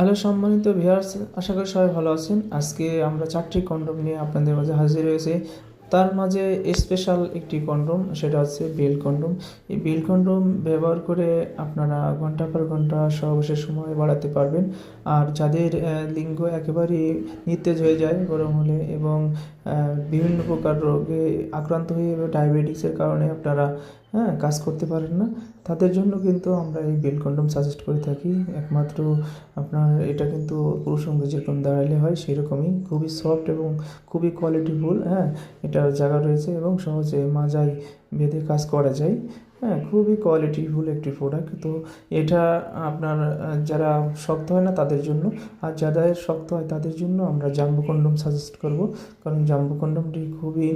Hello সম্মানিত viewers, আশা করি সবাই ভালো আছেন। আজকে আমরা চারটি কন্ডম নিয়ে আপনাদের মাঝে হাজির হয়েছে। তার মাঝে স্পেশাল একটি কন্ডম, সেটা হচ্ছে বেল কন্ডম। এই বেল কন্ডম ব্যবহার করে আপনারা ঘণ্টা পর ঘণ্টা সহবাসের সময় বাড়াতে পারবেন। আর যাদের লিঙ্গ একেবারেই নিস্তেজ হয়ে যায়, গরম হলে এবং বিভিন্ন প্রকার রোগে আক্রান্ত হয়ে ডায়াবেটিসের কারণে আপনারা হ্যাঁ কাজ করতে পারেন না। তাদের জন্য কিন্তু আমরা এই বেল কন্ডম সাজেস্ট করে থাকি। একমাত্র আপনার এটা কিন্তু পুরুষ সঙ্গে যেরকম দাঁড়ালে হয় সেরকমই। খুবই সফট এবং খুবই কোয়ালিটিফুল হ্যাঁ এটার জায়গা রয়েছে এবং সহজে মাজায় বেঁধে কাজ করা যায়। হ্যাঁ খুবই কোয়ালিটিফুল একটি প্রোডাক্ট তো এটা আপনার যারা শক্ত হয় না তাদের জন্য, আর যাদের শক্ত হয় তাদের জন্য আমরা জাম্বু কন্ডম সাজেস্ট করব। কারণ জাম্বু কন্ডমটি খুবই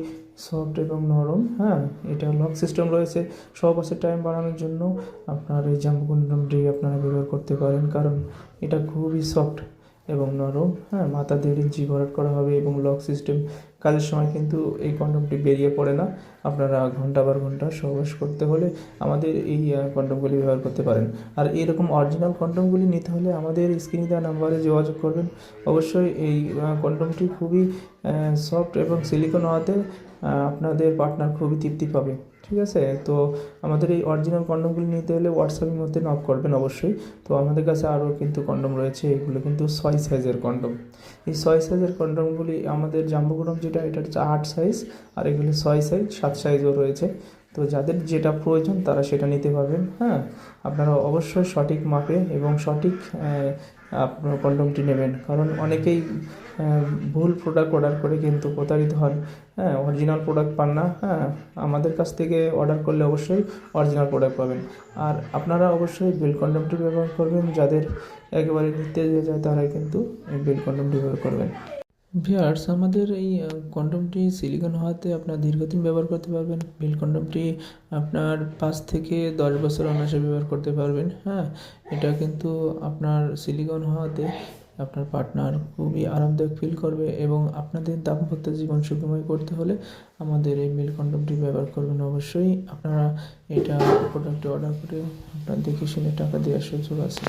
সফট এবং নরম হ্যাঁ এটা লক সিস্টেম রয়েছে। সহবাসের টাইম বাড়ানোর জন্য। আপনার এই জাম্বু কন্ডমটি আপনারা ব্যবহার করতে পারেন, কারণ এটা খুবই সফট এবং নরম হ্যাঁ মাথা দেড় ইঞ্চি ভরাট করা হবে এবং লক সিস্টেম কাজের সময় কিন্তু এই কন্ডমটি বেরিয়ে পড়ে না। আপনারা ঘণ্টা বার ঘণ্টা সহবাস করতে হলে আমাদের এই কন্ডমগুলি ব্যবহার করতে পারেন। আর এরকম অরিজিনাল কন্ডমগুলি নিতে হলে আমাদের স্ক্রিনে দেওয়া নাম্বারে যোগাযোগ করবেন। অবশ্যই এই কন্ডমটি খুবই সফট এবং সিলিকন হওয়াতে আপনাদের পার্টনার খুবই তৃপ্তি পাবে। ঠিক আছে? তো আমাদের এই অরিজিনাল কন্ডমগুলি নিতে হলে হোয়াটসঅ্যাপের মধ্যে নক করবেন অবশ্যই। তো আমাদের কাছে আরও কিন্তু কন্ডম রয়েছে। এগুলো কিন্তু ছয় সাইজের কন্ডম। এই ছয় সাইজের কন্ডমগুলি আমাদের জাম্বুগুরম যেটা এটা হচ্ছে আট সাইজ, আর এগুলি ছয় সাইজ, সাত সাইজও রয়েছে। তো যাদের যেটা প্রয়োজন তারা সেটা নিতে পারবেন হ্যাঁ? আপনারা অবশ্যই সঠিক মাপে এবং সঠিক আপনার কন্ডমটি নেবেন। কারণ অনেকেই ভুল প্রোডাক্ট অর্ডার করে কিন্তু প্রতারিত হন হ্যাঁ? অরিজিনাল প্রোডাক্ট পান না হ্যাঁ? আমাদের কাছ থেকে অর্ডার করলে অবশ্যই অরিজিনাল প্রোডাক্ট পাবেন। আর আপনারা অবশ্যই বেল কন্ডমটি ব্যবহার করবেন। যাদের একেবারে নিতে যায় তারাই কিন্তু বেল কন্ডমটি ব্যবহার করবেন। ভিয়ার্স আমাদের এই কন্ডমটি সিলিকন হওয়াতে আপনার দীর্ঘদিন ব্যবহার করতে পারবেন। বেল কন্ডমটি আপনার পাঁচ থেকে দশ বছর অনায়াসে ব্যবহার করতে পারবেন। হ্যাঁ এটা কিন্তু আপনার সিলিকন হওয়াতে আপনার পার্টনার খুবই আরামদায়ক ফিল করবে এবং আপনাদের দাম্পত্য জীবন সুখময় করতে হলে আমাদের এই মিল কন্ডমটি ব্যবহার করবেন অবশ্যই। আপনারা এটা প্রোডাক্টটি অর্ডার করে আপনার দেখে শুনে টাকা দেওয়ার সুযোগ আছে।